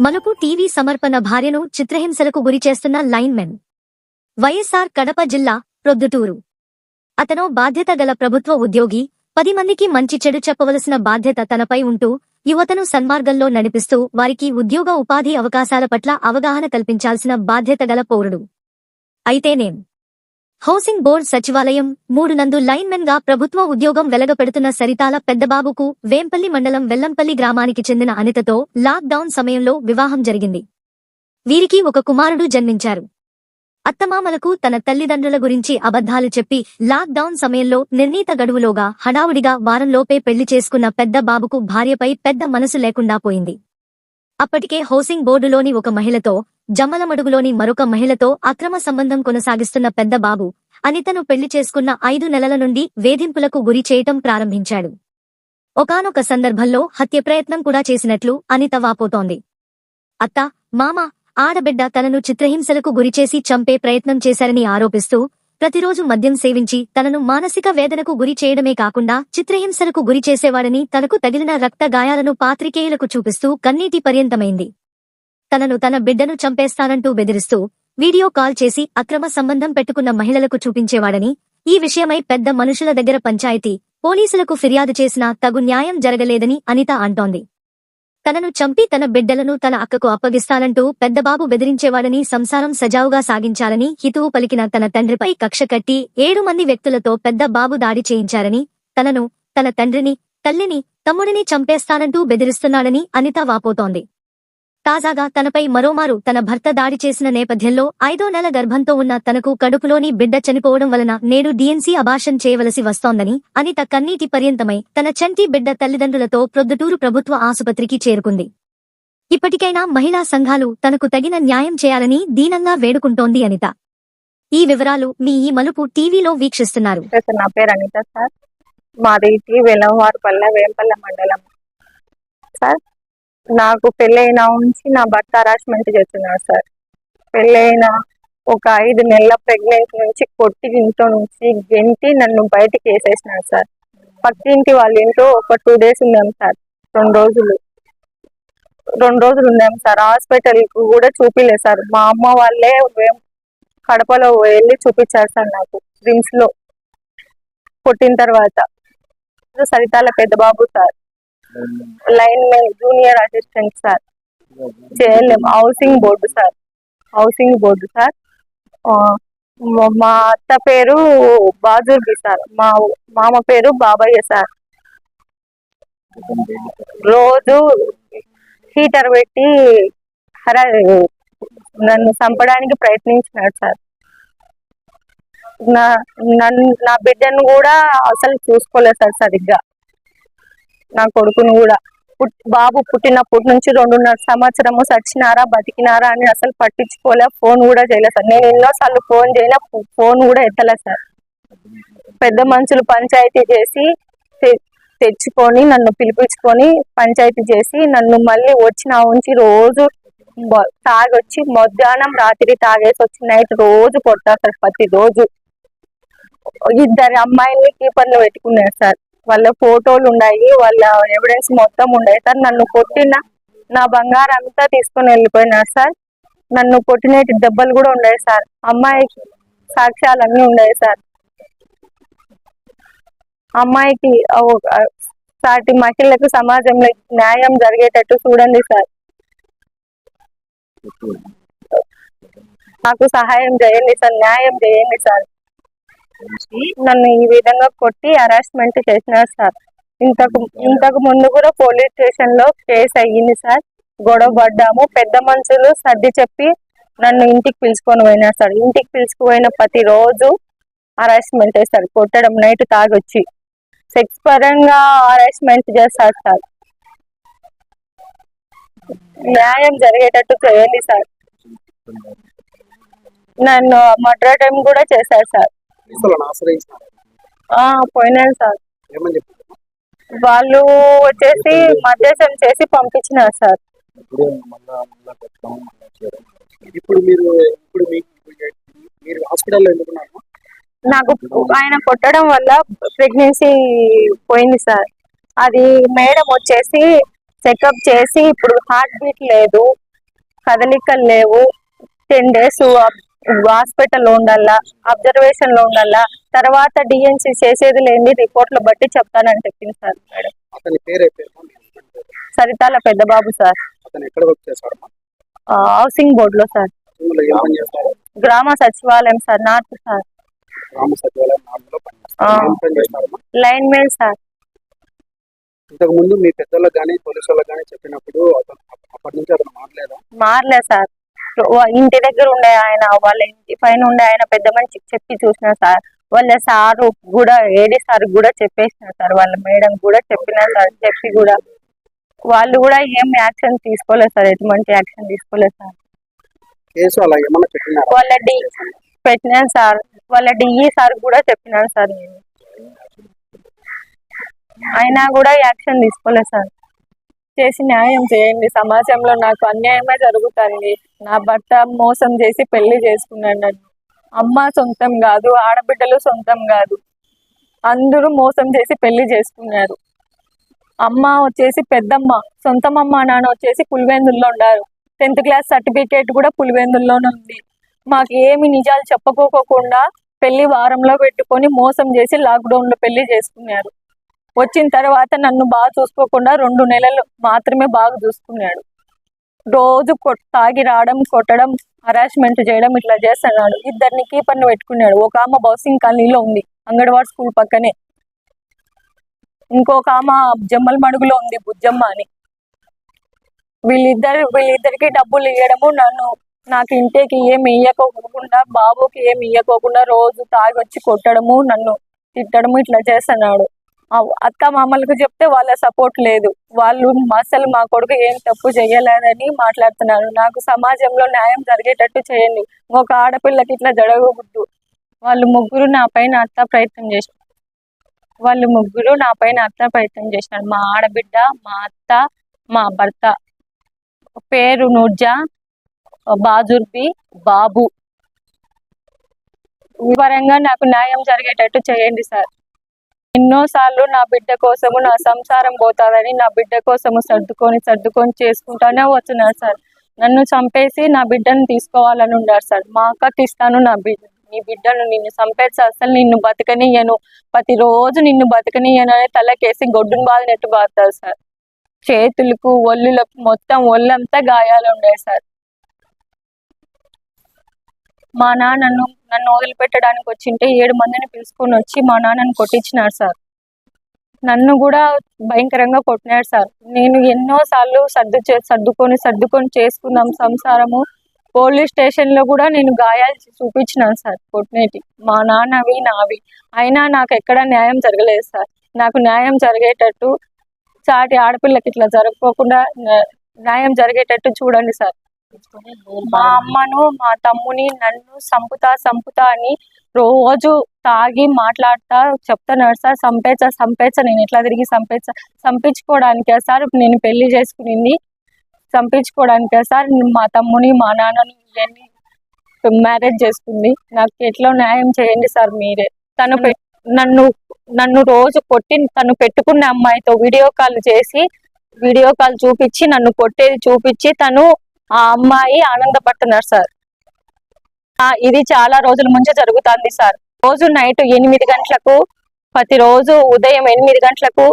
మనకు టీవీ సమర్పణ భార్యను చిత్రహింసలకు గురి చేస్తున్న లైన్మెన్ వైఎస్ఆర్ కడప జిల్లా ప్రొద్దుటూరు. అతను బాధ్యత గల ప్రభుత్వ ఉద్యోగి పది మందికి మంచి చెడు చెప్పవలసిన బాధ్యత తనపై ఉంటూ యువతను సన్మార్గంలో నడిపిస్తూ వారికి ఉద్యోగ ఉపాధి అవకాశాల పట్ల అవగాహన కల్పించాల్సిన బాధ్యత గల పౌరుడు. అయితేనేం? హౌసింగ్ బోర్డ్ సచివాలయం మూడు నందు లైన్మెన్గా ప్రభుత్వ ఉద్యోగం వెలగపెడుతున్న సరితాల పెద్దబాబుకు వేంపల్లి మండలం వెల్లంపల్లి గ్రామానికి చెందిన అనితతో లాక్డౌన్ సమయంలో వివాహం జరిగింది. వీరికి ఒక కుమారుడు జన్మించారు. అత్తమామలకు తన తల్లిదండ్రుల గురించి అబద్ధాలు చెప్పి లాక్ డౌన్ సమయంలో నిర్ణీత గడువులోగా హడావుడిగా వారంలోపే పెళ్ళి చేసుకున్న పెద్ద బాబుకు భార్యపై పెద్ద మనసు లేకుండా పోయింది. అప్పటికే హౌసింగ్ బోర్డులోని ఒక మహిళతో జమ్మలమడుగులోని మరొక మహిళతో అక్రమ సంబంధం కొనసాగిస్తున్న పెద్ద బాబు అనితను పెళ్ళి చేసుకున్న ఐదు నెలల నుండి వేధింపులకు గురి చేయటం ప్రారంభించాడు. ఒకానొక సందర్భంలో హత్య ప్రయత్నం కూడా చేసినట్లు అనిత వాపోతోంది. అత్త మామ ఆడబిడ్డ తనను చిత్రహింసలకు గురిచేసి చంపే ప్రయత్నం చేశారని ఆరోపిస్తూ ప్రతిరోజు మద్యం సేవించి తనను మానసిక వేదనకు గురి చేయడమే కాకుండా చిత్రహింసలకు గురి చేసేవాడని తనకు తగిలిన రక్త గాయాలను పాత్రికేయులకు చూపిస్తూ కన్నీటి పర్యంతమైంది. తనను తన బిడ్డను చంపేస్తానంటూ బెదిరిస్తూ వీడియో కాల్ చేసి అక్రమ సంబంధం పెట్టుకున్న మహిళలకు చూపించేవాడని ఈ విషయమై పెద్ద మనుషుల దగ్గర పంచాయతీ పోలీసులకు ఫిర్యాదు చేసినా తగు న్యాయం జరగలేదని అనిత అంటోంది. తనను చంపి తన బిడ్డలను తన అక్కకు అప్పగిస్తానంటూ పెద్దబాబు బెదిరించేవాడని సంసారం సజావుగా సాగించాలని హితువు పలికిన తన తండ్రిపై కక్ష కట్టి ఏడు మంది వ్యక్తులతో పెద్ద బాబు దాడి చేయించారని తనను తన తండ్రిని తల్లిని తమ్ముడిని చంపేస్తానంటూ బెదిరిస్తున్నాడని అనిత వాపోతోంది. తాజాగా తనపై మరోమారు తన భర్త దాడి చేసిన నేపథ్యంలో ఐదో నెల గర్భంతో ఉన్న తనకు కడుపులోని బిడ్డ చనిపోవడం వలన నేడు డిఎన్సీ అభాషం చేయవలసి వస్తోందని అనిత కన్నీటి పర్యంతమై తన చంటి బిడ్డ తల్లిదండ్రులతో ప్రొద్దుటూరు ప్రభుత్వ ఆసుపత్రికి చేరుకుంది. ఇప్పటికైనా మహిళా సంఘాలు తనకు తగిన న్యాయం చేయాలని దీనంగా వేడుకుంటోంది అనిత. ఈ వివరాలు మీ ఈ మలుపు టీవీలో వీక్షిస్తున్నారు. నా పేరు అనిత సార్. మాది టీ వెలంవారిపల్లె వేంపల్లె మండలం. సార్ నాకు పెళ్ళైన నుంచి నా భర్త హరాస్మెంట్ చేస్తున్నారు సార్. పెళ్ళైన ఒక ఐదు నెలల ప్రెగ్నెన్సీ నుంచి కొట్టి ఇంట్లో నుంచి గెంటి నన్ను బయటికి వేసేసినారు సార్. పక్కింటి వాళ్ళ ఇంట్లో ఒక టూ డేస్ ఉన్నాం సార్ రెండు రోజులు. రెండు రోజులు ఉన్నాం సార్ హాస్పిటల్కి కూడా చూపిలేదు సార్. మా అమ్మ వాళ్ళే కడపలో వెళ్ళి చూపించారు సార్ నాకు రిమ్స్లో కొట్టిన తర్వాత. Saritala Pedda Babu sir. Line junior assistant sir. JLM housing board sir. Housing board sir. మా- అత్త పేరు బాజుర్బి సార్. మా మామ పేరు బాబయ్య సార్. రోజు హీటర్ పెట్టి హరా నన్ను చంపడానికి ప్రయత్నించినాడు సార్. నా నన్ను నా బిడ్డను కూడా అసలు చూసుకోలేదు సార్ సరిగ్గా. నా కొడుకును కూడా. బాబు పుట్టినప్పటి నుంచి రెండున్నర సంవత్సరము సచ్చినారా బతికినారా అని అసలు పట్టించుకోలే. ఫోన్ కూడా చేయలేదు సార్. నేను ఎన్నోసార్లు ఫోన్ చేయలే ఫోన్ కూడా ఎత్తలే సార్. పెద్ద మనుషులు పంచాయతీ చేసి తె- తెచ్చుకొని నన్ను పిలిపించుకొని పంచాయతీ చేసి నన్ను మళ్ళీ వచ్చిన ఉంచి రోజు తాగొచ్చి మధ్యాహ్నం రాత్రి తాగేసి వచ్చి నైట్ రోజు కొడతారు సార్ ప్రతి రోజు ఇద్దరు అమ్మాయిల్ని కీపర్లు పెట్టుకున్నారు సార్. వాళ్ళ ఫోటోలు ఉన్నాయి వాళ్ళ ఎవిడెన్స్ మొత్తం ఉన్నాయి. సార్ నన్ను కొట్టిన నా బంగారం అంతా తీసుకొని వెళ్ళిపోయినారు సార్. నన్ను కొట్టినటి దెబ్బలు కూడా ఉన్నాయి సార్. అమ్మాయికి సాక్ష్యాలు అన్నీ ఉన్నాయి సార్. అమ్మాయికి సాటి మహిళలకు సమాజంలో న్యాయం జరిగేటట్టు చూడండి సార్. నాకు సహాయం చేయండి సార్ న్యాయం చేయండి సార్. నన్ను ఈ విధంగా కొట్టి హరాస్మెంట్ చేసినారు సార్. ఇంతకు ఇంతకు ముందు కూడా పోలీస్ స్టేషన్లో కేసు అయ్యింది సార్. గొడవ పడ్డాము. పెద్ద మనుషులు సర్ది చెప్పి నన్ను ఇంటికి పిలుచుకొని పోయినారు సార్. ఇంటికి పిలుచుకుపోయిన ప్రతి రోజు హరాస్మెంట్ చేస్తారు కొట్టడం నైట్ తాగొచ్చి. సెక్స్ పరంగా హరాస్మెంట్ చేస్తారు సార్. న్యాయం జరిగేటట్టు చేయండి సార్. నన్ను మర్డర్ టైం కూడా చేశారు సార్. పోలీసులను ఆశ్రయించినారు ఆ పోయినాను సార్. ఏమని చెప్పారు? వాళ్ళు వచ్చేసి మధ్యసం చేసి పంపించినారు సార్. ఇప్పుడు మళ్ళా మళ్ళా పెట్టడం మళ్ళా చేయడం ఇప్పుడు మీరు ఇప్పుడు మీకు మీరు హాస్పిటల్లో ఎందుకున్నారు నాకు ఆయన కొట్టడం వల్ల ప్రెగ్నెన్సీ పోయింది సార్. అది మేడం వచ్చేసి చెకప్ చేసి ఇప్పుడు హార్ట్ బీట్ లేదు కదలికలు లేవు టెన్ డేస్ హాస్పిటల్లో ఉండాలా అబ్జర్వేషన్లో ఉండాలా తర్వాత డిఎన్సి చేసేది లేని రిపోర్ట్లు బట్టి చెప్తానని చెప్పింది sir madam? Saritala Pedda Babu sir housing బోర్డ్లో సార్. గ్రామ సచివాలయం sir north sir. Line main sir. ఇంతకు ముందు మీ పెద్దలకు కానీ పోలీసు వాళ్ళకి కానీ చెప్పినప్పుడు అతను అప్పటి నుంచి అతను మారలేదా మారలే సార్. ఇంటి దగ్గర ఉండే ఆయన వాళ్ళ ఇంటి పైన ఉండే ఆయన పెద్ద మనిషికి చెప్పి చూసిన సార్. వాళ్ళ సారు కూడా ఏడి సార్ కూడా చెప్పేసిన సార్. వాళ్ళ మేడం కూడా చెప్పిన సార్. చెప్పి కూడా. వాళ్ళు కూడా ఏం యాక్షన్ తీసుకోలేదు సార్. ఎటువంటి యాక్షన్ తీసుకోలేదు సార్. వాళ్ళ డి పెట్టినాను సార్. వాళ్ళ డిఈ సార్ కూడా చెప్పినాను సార్ నేను. అయినా కూడా యాక్షన్ తీసుకోలేదు సార్. చేసి న్యాయం చేయండి. సమాజంలో నాకు అన్యాయమే జరుగుతుంది. నా భర్త మోసం చేసి పెళ్ళి చేసుకున్నాడు. నన్ను అమ్మ సొంతం కాదు ఆడబిడ్డలు సొంతం కాదు. అందరూ మోసం చేసి పెళ్ళి చేసుకున్నారు. అమ్మ వచ్చేసి పెద్దమ్మ సొంతం అమ్మ నాన్న వచ్చేసి పులివెందుల్లో ఉన్నారు. టెన్త్ క్లాస్ సర్టిఫికేట్ కూడా పులివెందుల్లోనే ఉంది. మాకు ఏమి నిజాలు చెప్పుకోకుండా పెళ్ళి వారంలో పెట్టుకొని మోసం చేసి లాక్డౌన్లో పెళ్ళి చేసుకున్నారు. వచ్చిన తర్వాత నన్ను బాగా చూసుకోకుండా రెండు నెలలు మాత్రమే బాగా చూసుకున్నాడు. రోజు తాగి రావడం కొట్టడం హరాస్మెంట్ చేయడం ఇట్లా చేస్తున్నాడు. ఇద్దరిని కీపర్ని పెట్టుకున్నాడు. ఒక ఆమె బౌసింగ్ కాలనీలో ఉంది అంగన్వాడి స్కూల్ పక్కనే. ఇంకొక ఆమె జమ్మల మడుగులో ఉంది బుజ్జమ్మ అని. వీళ్ళిద్దరు వీళ్ళిద్దరికి డబ్బులు ఇవ్వడము నన్ను నాకు ఇంటికి ఏమి ఇయ్యకోకుండా బాబుకి ఏమి ఇయ్యకోకుండా రోజు తాగి వచ్చి కొట్టడము నన్ను తిట్టడము ఇట్లా చేస్తున్నాడు. అత్త మామలకు చెప్తే వాళ్ళ సపోర్ట్ లేదు. వాళ్ళు అసలు మా కొడుకు ఏం తప్పు చేయలేదని మాట్లాడుతున్నారు. నాకు సమాజంలో న్యాయం జరిగేటట్టు చేయండి. ఒక ఆడపిల్లకి ఇట్లా జరగకూడదు. వాళ్ళు ముగ్గురు నా పైన అత్త ప్రయత్నం చేశారు వాళ్ళు ముగ్గురు నా పైన అత్త ప్రయత్నం చేసినారు. మా ఆడబిడ్డ మా అత్త మా భర్త. పేరు నూర్జా బాజుర్బి బాబు. వివరంగా నాకు న్యాయం జరిగేటట్టు చేయండి సార్. ఎన్నోసార్లు నా బిడ్డ కోసము నా సంసారం పోతాదని నా బిడ్డ కోసము సర్దుకొని సర్దుకొని చేసుకుంటానే వస్తున్నారు సార్. నన్ను చంపేసి నా బిడ్డను తీసుకోవాలని ఉన్నారు సార్. మా అక్కకి ఇస్తాను నా బిడ్డ నీ బిడ్డను నిన్ను చంపేసి అసలు నిన్ను బతకనియ్యను. ప్రతిరోజు నిన్ను బతకనియ్యను అని తలకేసి గొడ్డును బాధినట్టు బాగుతారు సార్. చేతులకు ఒళ్ళులకు మొత్తం ఒళ్ళంతా గాయాలు ఉన్నాయి సార్. మా నాన్న నన్ను నన్ను వదిలిపెట్టడానికి వచ్చింటే ఏడు మందిని పిలుచుకొని వచ్చి మా నాన్నని కొట్టించినారు సార్. నన్ను కూడా భయంకరంగా కొట్టినాడు సార్. నేను ఎన్నో సార్లు సర్దు చే సర్దుకొని సర్దుకొని చేసుకున్నాం సంసారము. పోలీస్ స్టేషన్లో కూడా నేను గాయాలు చూపించినాను సార్ కొట్టినేటి మా నాన్నవి నావి. అయినా నాకు ఎక్కడ న్యాయం జరగలేదు సార్. నాకు న్యాయం జరిగేటట్టు చాటి ఆడపిల్లకి ఇట్లా జరగకోకుండా న్యాయం జరిగేటట్టు చూడండి సార్. మా అమ్మను మా తమ్ముని నన్ను సంపుతా సంపుతా అని రోజు తాగి మాట్లాడతా చెప్తున్నాడు సార్ సంపేచా సంపేచా నేను ఎట్లా తిరిగి సంపేచా సంపించుకోవడానికే సార్ నేను పెళ్ళి చేసుకునింది. సంపించుకోవడానికే సార్ మా తమ్ముని మా నాన్నని ఇవన్నీ మ్యారేజ్ చేసుకుంది. నాకు ఎట్లా న్యాయం చేయండి సార్ మీరే. తను పె- నన్ను నన్ను రోజు కొట్టి తను పెట్టుకున్న అమ్మాయితో వీడియో కాల్ చేసి వీడియో కాల్ చూపించి నన్ను కొట్టేది చూపించి తను ఆ అమ్మాయి ఆనందపడుతున్నారు సార్. ఆ, ఇది చాలా రోజుల ముంచే జరుగుతుంది సార్. రోజు నైట్ ఎనిమిది గంటలకు ప్రతిరోజు ఉదయం ఎనిమిది గంటలకు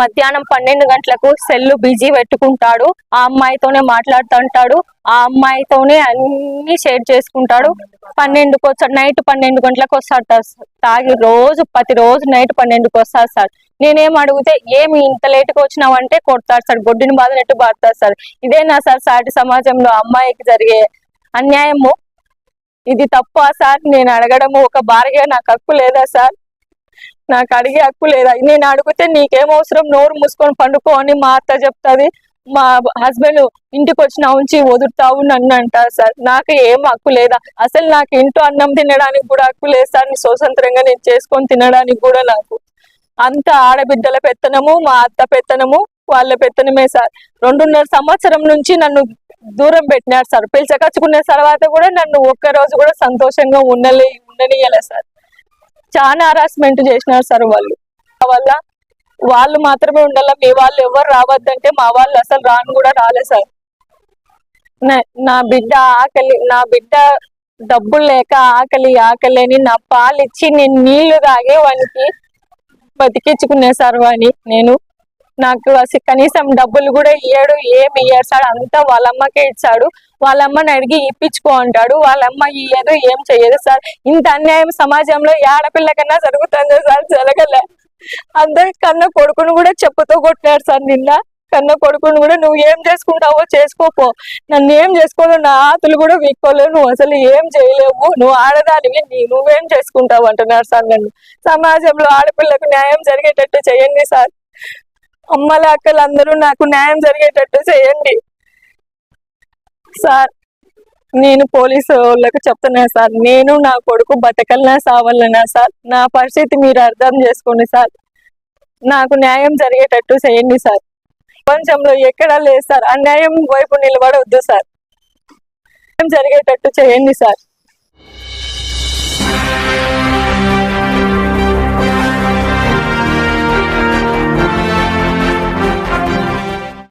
మధ్యాహ్నం పన్నెండు గంటలకు సెల్లు బిజీ పెట్టుకుంటాడు. ఆ అమ్మాయితోనే మాట్లాడుతుంటాడు. ఆ అమ్మాయితోనే అన్ని షేర్ చేసుకుంటాడు. పన్నెండుకి వచ్చాడు నైట్ పన్నెండు గంటలకు వస్తాడు సార్. తాగి రోజు ప్రతి రోజు నైట్ పన్నెండుకి వస్తాడు సార్. నేనేం అడిగితే ఏమి ఇంత లేటుగా వచ్చినావంటే కొడతాడు సార్. గొడ్డుని బాధనట్టు బాధతాడు సార్. ఇదేనా సార్ సాటి సమాజంలో అమ్మాయికి జరిగే అన్యాయము? ఇది తప్ప సార్? నేను అడగడము ఒక భార్య నాకు హక్కు లేదా సార్? నాకు అడిగే హక్కు లేదా? నేను అడిగితే నీకేం అవసరం? నోరు మూసుకొని పండుకో అని మా అత్త చెప్తాది. మా హస్బెండ్ ఇంటికి వచ్చిన ఉంచి వదులుతావు నన్ను అంటారు సార్. నాకు ఏం హక్కు లేదా? అసలు నాకు ఇంట్లో అన్నం తినడానికి కూడా హక్కు లేదు సార్. స్వతంత్రంగా నేను చేసుకొని తినడానికి కూడా నాకు అంత ఆడబిడ్డల పెత్తనము మా అత్త పెత్తనము వాళ్ళ పెత్తనమే సార్. రెండున్నర సంవత్సరం నుంచి నన్ను దూరం పెట్టినారు సార్. పిలిచకచ్చుకునే తర్వాత కూడా నన్ను ఒక్క రోజు కూడా సంతోషంగా ఉండలే ఉండనియలే సార్. చాలా హరాస్మెంట్ చేసినారు సార్ వాళ్ళు. వల్ల వాళ్ళు మాత్రమే ఉండాల? మీ వాళ్ళు ఎవరు రావద్దంటే మా వాళ్ళు అసలు రాను కూడా రాలే సార్. నా- బిడ్డ ఆకలి నా బిడ్డ డబ్బులు లేక ఆకలి ఆకలి అని నా పాలు ఇచ్చి నేను నీళ్ళు తాగే వానికి బతికించుకునే సార్ వాని నేను. నాకు అసలు కనీసం డబ్బులు కూడా ఇయ్యాడు ఏమి ఇయ్యాడు సార్. అంతా వాళ్ళ అమ్మకే ఇచ్చాడు. వాళ్ళ అమ్మని అడిగి ఇప్పించుకో అంటాడు. వాళ్ళ అమ్మ ఇయ్యదు ఏం చెయ్యదు సార్. ఇంత అన్యాయం సమాజంలో ఏ ఆడపిల్లకన్నా జరుగుతుందో సార్. జరగలే. అందరి కన్న కొడుకును కూడా చెప్పుతో కొట్టినారు సార్ నిన్న. కన్న కొడుకును కూడా నువ్వు ఏం చేసుకుంటావో చేసుకోపో. నన్ను ఏం చేసుకోలేవు నా ఆతులు కూడా వీక్కోలేవు. నువ్వు అసలు ఏం చేయలేవు. నువ్వు ఆడదానివి నీ నువ్వేం చేసుకుంటావు అంటున్నారు సార్ నన్ను. సమాజంలో ఆడపిల్లకు న్యాయం జరిగేటట్టు చేయండి సార్. అమ్మల అక్కలు అందరూ నాకు న్యాయం జరిగేటట్టు చేయండి. సార్ నేను పోలీసు వాళ్ళకు చెప్తున్నా సార్. నేను నా కొడుకు బతకలనా సావాలనా సార్? నా పరిస్థితి మీరు అర్థం చేసుకోండి సార్. నాకు న్యాయం జరిగేటట్టు చేయండి సార్. ప్రపంచంలో ఎక్కడా లేదు సార్. అన్యాయం వైపు నిలబడవద్దు సార్. న్యాయం జరిగేటట్టు చేయండి సార్.